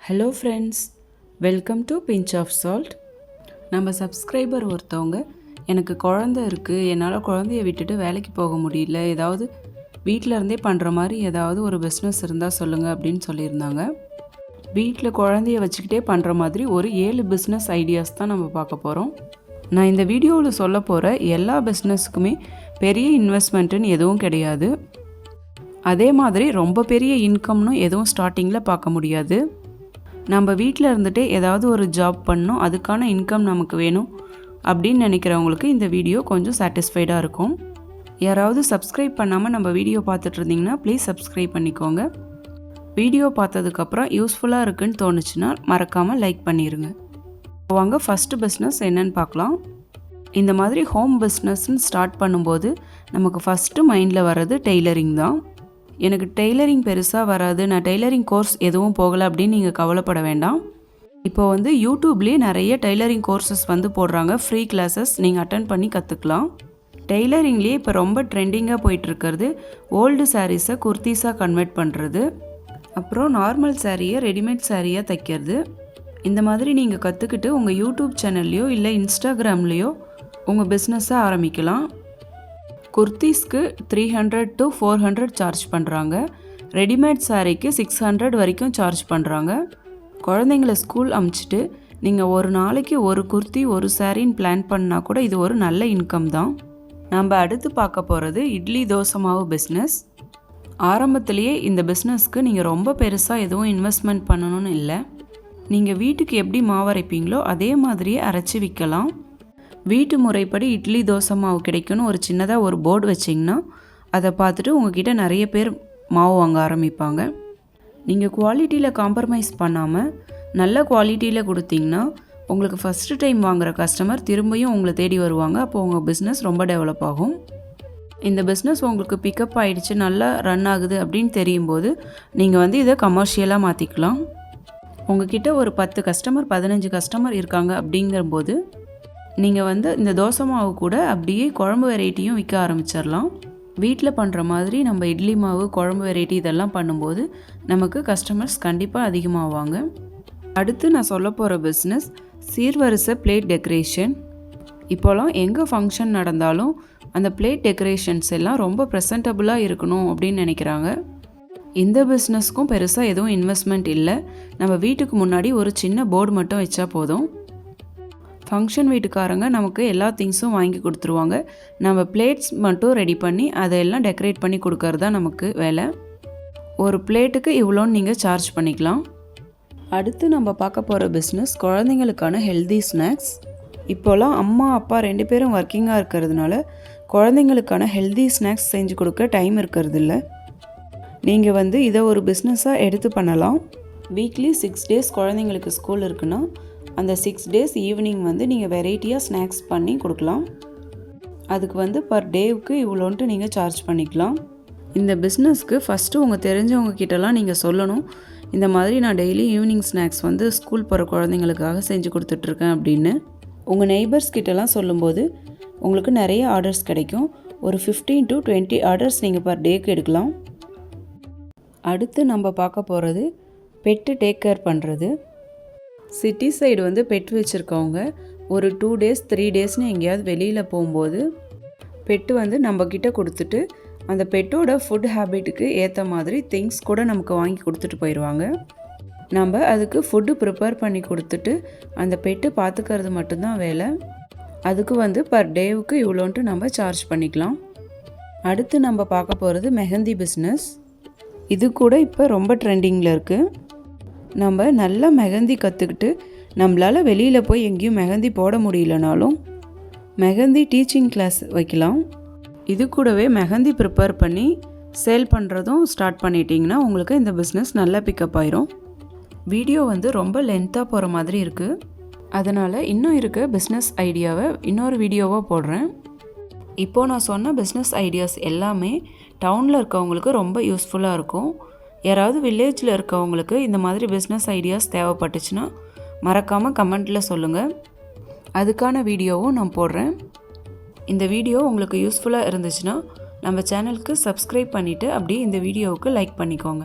Hello friends welcome to pinch of salt நம்ம subscriber ஒருத்தவங்க எனக்கு குழந்த இருக்குது என்னால் குழந்தைய விட்டுட்டு வேலைக்கு போக முடியல ஏதாவது வீட்டிலருந்தே பண்ணுற மாதிரி ஏதாவது ஒரு பிஸ்னஸ் இருந்தால் சொல்லுங்கள் அப்படின்னு சொல்லியிருந்தாங்க. வீட்டில் குழந்தைய வச்சுக்கிட்டே பண்ணுற மாதிரி ஒரு ஏழு பிஸ்னஸ் ஐடியாஸ் தான் நம்ம பார்க்க போகிறோம் நான் இந்த வீடியோவில் சொல்ல போகிற எல்லா பிஸ்னஸுக்குமே பெரிய இன்வெஸ்ட்மெண்ட்டுன்னு எதுவும் கிடையாது. அதே மாதிரி ரொம்ப பெரிய இன்கம்னு எதுவும் ஸ்டார்டிங்கில் பார்க்க முடியாது. நம்ம வீட்டில் இருந்துகிட்டே ஏதாவது ஒரு ஜாப் பண்ணணும் அதுக்கான இன்கம் நமக்கு வேணும் அப்படின்னு நினைக்கிறவங்களுக்கு இந்த வீடியோ கொஞ்சம் சாட்டிஸ்ஃபைடாக இருக்கும். யாராவது சப்ஸ்கிரைப் பண்ணாமல் நம்ம வீடியோ பார்த்துட்டு இருந்தீங்கன்னா ப்ளீஸ் சப்ஸ்கிரைப் பண்ணிக்கோங்க. வீடியோ பார்த்ததுக்கப்புறம் யூஸ்ஃபுல்லாக இருக்குன்னு தோணுச்சுன்னா மறக்காமல் லைக் பண்ணிடுங்க வாங்க ஃபஸ்ட்டு பிஸ்னஸ் என்னன்னு பார்க்கலாம். இந்த மாதிரி ஹோம் பிஸ்னஸ்ன்னு ஸ்டார்ட் பண்ணும்போது நமக்கு ஃபஸ்ட்டு மைண்டில் வர்றது டெய்லரிங் தான். எனக்கு டெய்லரிங் பெருசாக வராது. நான் டெய்லரிங் கோர்ஸ் எதுவும் போகலை அப்படின்னு நீங்கள் கவலைப்பட வேண்டாம். இப்போ வந்து யூடியூப்லேயே நிறைய டெய்லரிங் கோர்சஸ் வந்து போடுறாங்க. ஃப்ரீ கிளாஸஸ் நீங்கள் அட்டன் பண்ணி கற்றுக்கலாம் டெய்லரிங்லேயே இப்போ ரொம்ப ட்ரெண்டிங்காக போயிட்டுருக்கிறது. ஓல்டு சாரீஸை குர்த்தீஸாக கன்வெர்ட் பண்ணுறது அப்புறம் நார்மல் சாரியை ரெடிமேட் சாரியாக தைக்கிறது. இந்த மாதிரி நீங்கள் கற்றுக்கிட்டு உங்கள் யூடியூப் சேனல்லையோ இல்லை இன்ஸ்டாகிராம்லேயோ உங்கள் பிஸ்னஸை ஆரம்பிக்கலாம். குர்த்திஸ்க்கு three hundred to four hundred charge பண்ணுறாங்க ரெடிமேட் சாரீக்கு சிக்ஸ் ஹண்ட்ரட் வரைக்கும் சார்ஜ் பண்ணுறாங்க குழந்தைங்கள ஸ்கூல் அமுச்சிட்டு நீங்கள் ஒரு நாளைக்கு ஒரு குர்த்தி ஒரு சாரின்னு பிளான் பண்ணால் கூட இது ஒரு நல்ல இன்கம் தான். நம்ம அடுத்து பார்க்க போகிறது இட்லி தோசை மாவு பிஸ்னஸ் ஆரம்பத்திலேயே இந்த பிஸ்னஸ்க்கு நீங்கள் ரொம்ப பெருசாக எதுவும் இன்வெஸ்ட்மெண்ட் பண்ணணும்னு இல்லை. நீங்கள் வீட்டுக்கு எப்படி மாவு அரைப்பீங்களோ அதே மாதிரியே அரைச்சி விற்கலாம் வீட்டு முறைப்படி இட்லி தோசை மாவு கிடைக்கும்னு ஒரு சின்னதாக ஒரு போர்டு வச்சிங்கன்னா அதை பார்த்துட்டு உங்ககிட்ட நிறைய பேர் மாவு வாங்க ஆரம்பிப்பாங்க. நீங்கள் குவாலிட்டியில் காம்ப்ரமைஸ் பண்ணாமல் நல்ல குவாலிட்டியில் கொடுத்தீங்கன்னா உங்களுக்கு ஃபஸ்ட்டு டைம் வாங்குகிற கஸ்டமர் திரும்பியும் உங்களை தேடி வருவாங்க. அப்போ உங்கள் பிஸ்னஸ் ரொம்ப டெவலப் ஆகும். இந்த பிஸ்னஸ் உங்களுக்கு பிக்கப் ஆகிடுச்சு நல்லா ரன் ஆகுது அப்படின்னு தெரியும் போது நீங்கள் வந்து இதை கமர்ஷியலாக மாற்றிக்கலாம் உங்ககிட்ட ஒரு பத்து கஸ்டமர் பதினஞ்சு கஸ்டமர் இருக்காங்க அப்படிங்கும்போது நீங்கள் வந்து இந்த தோசை மாவு கூட அப்படியே குழம்பு வெரைட்டியும் விற்க ஆரம்பிச்சிடலாம். வீட்டில் பண்ணுற மாதிரி நம்ம இட்லி மாவு குழம்பு வெரைட்டி இதெல்லாம் பண்ணும்போது நமக்கு கஸ்டமர்ஸ் கண்டிப்பாக அதிகமாகுவாங்க அடுத்து நான் சொல்ல போகிற பிஸ்னஸ் சீர்வரிசை பிளேட் டெக்கரேஷன் இப்போலாம் எங்கே ஃபங்க்ஷன் நடந்தாலும் அந்த பிளேட் டெக்கரேஷன்ஸ் எல்லாம் ரொம்ப ப்ரெசன்டபுளாக இருக்கணும் அப்படின்னு நினைக்கிறாங்க. இந்த பிஸ்னஸ்க்கும் பெருசாக எதுவும் இன்வெஸ்ட்மெண்ட் இல்லை. நம்ம வீட்டுக்கு முன்னாடி ஒரு சின்ன போர்டு மட்டும் வச்சா போதும். ஃபங்க்ஷன் வீட்டுக்காரங்க நமக்கு எல்லா திங்ஸும் வாங்கி கொடுத்துருவாங்க. நம்ம பிளேட்ஸ் மட்டும் ரெடி பண்ணி அதையெல்லாம் டெக்கரேட் பண்ணி கொடுக்கறது தான் நமக்கு வேலை. ஒரு பிளேட்டுக்கு இவ்வளோன்னு நீங்கள் சார்ஜ் பண்ணிக்கலாம். அடுத்து நம்ம பார்க்க போகிற பிஸ்னஸ் குழந்தைங்களுக்கான ஹெல்தி ஸ்நாக்ஸ் இப்போலாம் அம்மா அப்பா ரெண்டு பேரும் ஒர்க்கிங்காக இருக்கிறதுனால குழந்தைங்களுக்கான ஹெல்தி ஸ்நாக்ஸ் செஞ்சு கொடுக்க டைம் இருக்கிறதில்ல. நீங்கள் வந்து இதை ஒரு பிஸ்னஸாக எடுத்து பண்ணலாம். வீக்லி சிக்ஸ் டேஸ் குழந்தைங்களுக்கு ஸ்கூல் இருக்குன்னா அந்த சிக்ஸ் டேஸ் ஈவினிங் வந்து நீங்கள் வெரைட்டியாக ஸ்நாக்ஸ் பண்ணி கொடுக்கலாம். அதுக்கு வந்து பர் டேவுக்கு இவ்வளோன்ட்டு நீங்கள் சார்ஜ் பண்ணிக்கலாம். இந்த பிஸ்னஸ்க்கு ஃபஸ்ட்டு உங்கள் தெரிஞ்சவங்க கிட்டலாம் நீங்கள் சொல்லணும். இந்த மாதிரி நான் டெய்லி ஈவினிங் ஸ்நாக்ஸ் வந்து ஸ்கூல் போகிற குழந்தைங்களுக்காக செஞ்சு கொடுத்துட்ருக்கேன் அப்படின்னு. உங்கள் நெய்பர்ஸ் கிட்டலாம் சொல்லும்போது உங்களுக்கு நிறைய ஆர்டர்ஸ் கிடைக்கும். ஒரு ஃபிஃப்டீன் டு டுவெண்ட்டி ஆர்டர்ஸ் நீங்கள் பர் டேக்கு எடுக்கலாம். அடுத்து நம்ம பார்க்க போகிறது பெட்டு டேக் கேர் பண்ணுறது சிட்டி சைடு வந்து பெட் வச்சுருக்கவங்க ஒரு டூ டேஸ் த்ரீ டேஸ்னு எங்கேயாவது வெளியில் போகும்போது பெட்டு வந்து நம்மக்கிட்ட கொடுத்துட்டு அந்த பெட்டோட ஃபுட் ஹேபிட்டுக்கு ஏற்ற மாதிரி திங்ஸ் கூட நமக்கு வாங்கி கொடுத்துட்டு போயிடுவாங்க நம்ம அதுக்கு ஃபுட்டு ப்ரிப்பேர் பண்ணி கொடுத்துட்டு அந்த பெட்டு பார்த்துக்கிறது மட்டும்தான் வேலை. அதுக்கு வந்து பர் டேவுக்கு இவ்வளோன்ட்டு நம்ம சார்ஜ் பண்ணிக்கலாம். அடுத்து நம்ம பார்க்க போகிறது மெஹந்தி பிஸ்னஸ் இது கூட இப்போ ரொம்ப ட்ரெண்டிங்கில் இருக்குது நம்ம நல்லா மெஹந்தி கற்றுக்கிட்டு நம்மளால் வெளியில் போய் எங்கேயும் மெஹந்தி போட முடியலனாலும் மெஹந்தி டீச்சிங் கிளாஸ் வைக்கலாம். இது கூடவே மெஹந்தி ப்ரிப்பேர் பண்ணி சேல் பண்ணுறதும் ஸ்டார்ட் பண்ணிட்டீங்கன்னா உங்களுக்கு இந்த பிஸ்னஸ் நல்லா பிக்கப் ஆயிரும். வீடியோ வந்து ரொம்ப லென்த்தாக போகிற மாதிரி இருக்குது அதனால் இன்னும் இருக்க பிஸ்னஸ் ஐடியாவை இன்னொரு வீடியோவாக போடுறேன். இப்போது நான் சொன்ன பிஸ்னஸ் ஐடியாஸ் எல்லாமே டவுனில் இருக்கவங்களுக்கு ரொம்ப யூஸ்ஃபுல்லாக இருக்கும். யாராவது வில்லேஜில் இருக்கவங்களுக்கு இந்த மாதிரி பிஸ்னஸ் ஐடியாஸ் தேவைப்பட்டுச்சுன்னா மறக்காமல் கமெண்ட்டில் சொல்லுங்கள் அதுக்கான வீடியோவும் நான் போடுறேன். இந்த வீடியோ உங்களுக்கு யூஸ்ஃபுல்லாக இருந்துச்சுன்னா நம்ம சேனலுக்கு சப்ஸ்கிரைப் பண்ணிவிட்டு அப்படியே இந்த வீடியோவுக்கு லைக் பண்ணிக்கோங்க.